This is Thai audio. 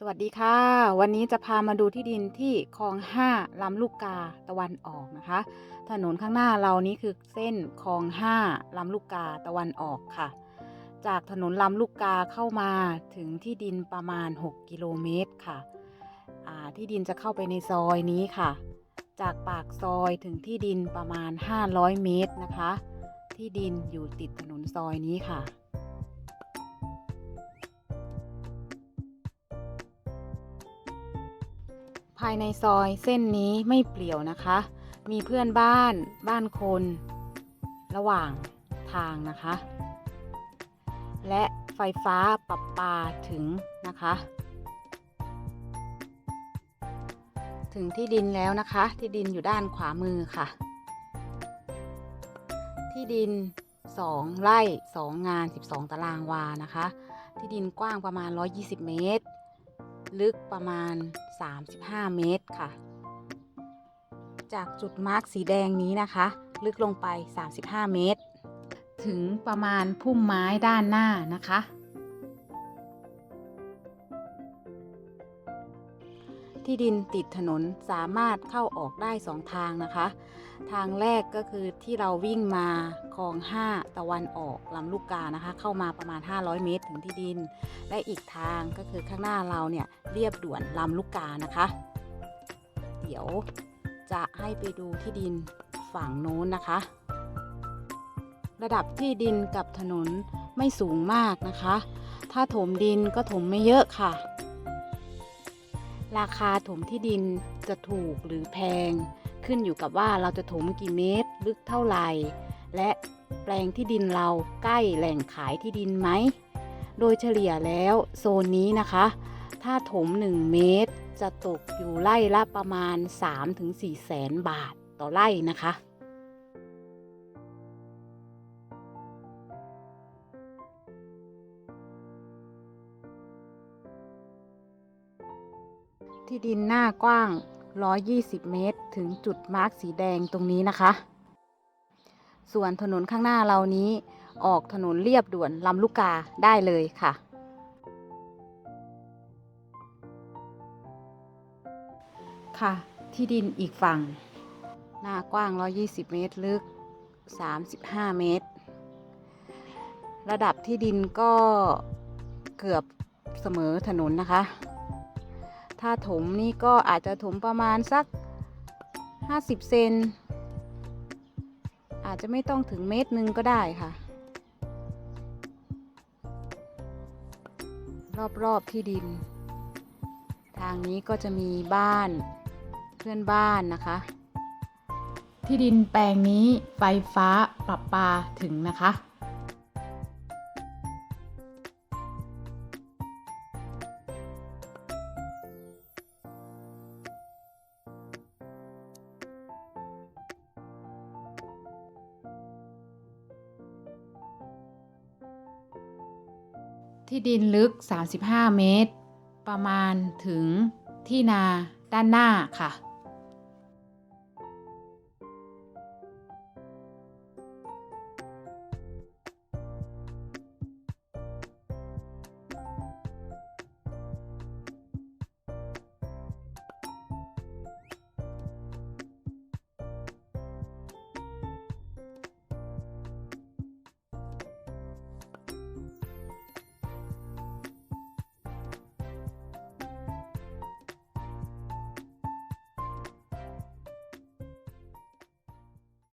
สวัสดีค่ะ วันนี้จะพามาดูที่ดินที่คลองห้าลำลูกกาตะวันออกนะคะ ถนนข้างหน้าเรานี้คือเส้นคลองห้าลำลูกกาตะวันออกค่ะ จากถนนลำลูกกาเข้ามาถึงที่ดินประมาณ 6 กิโลเมตรค่ะที่ดินจะเข้าไปในซอยนี้ค่ะ จากปากซอยถึงที่ดินประมาณ 500 เมตรนะคะ ที่ดินอยู่ติดถนนซอยนี้ค่ะ ภายในซอยเส้นนี้ไม่เปลี่ยวนะคะ มีเพื่อนบ้านบ้านคน ระหว่างทางนะคะ และไฟฟ้าปรับปาถึงนะคะ ถึงที่ดินแล้วนะคะ ที่ดินอยู่ด้านขวามือค่ะ ที่ดิน 2 ไร่ 2 งาน 12 ตารางวานะคะ ที่ดินกว้างประมาณ 120 เมตร ลึกประมาณ 35 เมตรค่ะ จากจุดมาร์กสีแดงนี้นะคะ ลึกลงไป 35 เมตร ถึงประมาณพุ่มไม้ด้านหน้านะคะ ที่ดินติดถนนสามารถเข้าออกได้สองทางนะคะ ทางแรกก็คือที่เราวิ่งมาคลอง 5 ตะวันออกลำลูกกานะคะ เข้ามาประมาณ 500 เมตรถึงที่ดิน และอีกทางก็คือข้างหน้าเราเนี่ยเรียบด่วนลำลูกกานะคะ เดี๋ยวจะให้ไปดูที่ดินฝั่งโน้นนะคะ ระดับที่ดินกับถนนไม่สูงมากนะคะ ถ้าถมดินก็ถมไม่เยอะค่ะ ราคาถมที่ดินจะถูกหรือแพง ขึ้นอยู่กับว่าเราจะถมกี่เมตรลึกเท่าไหร่ และแปลงที่ดินเราใกล้แหล่งขายที่ดินไหม โดยเฉลี่ยแล้วโซนนี้นะคะ ถ้าถม 1 เมตร จะตกอยู่ไร่ละประมาณ 3-4 แสนบาทต่อไร่นะคะ ที่ดินหน้ากว้าง 120 เมตร ถึงจุดมาร์กสีแดงตรงนี้นะคะ ส่วนถนนข้างหน้าเรานี้ออกถนนเรียบด่วนลำลูกกาได้เลยค่ะ ค่ะ ที่ดินอีกฝั่ง หน้ากว้าง 120 เมตร ลึก 35 เมตร ระดับที่ดินก็เกือบเสมอถนนนะคะ ถ้าถมนี่ก็อาจจะถมประมาณสัก 50 เซน อาจจะไม่ต้องถึงเมตรหนึ่งก็ได้ค่ะ รอบๆที่ดิน ทางนี้ก็จะมีบ้านเพื่อนบ้านนะคะ ที่ดินแปลงนี้ไฟฟ้าปรับปาถึงนะคะ ที่ดินลึก 35 เมตร ประมาณถึงที่นาด้านหน้าค่ะ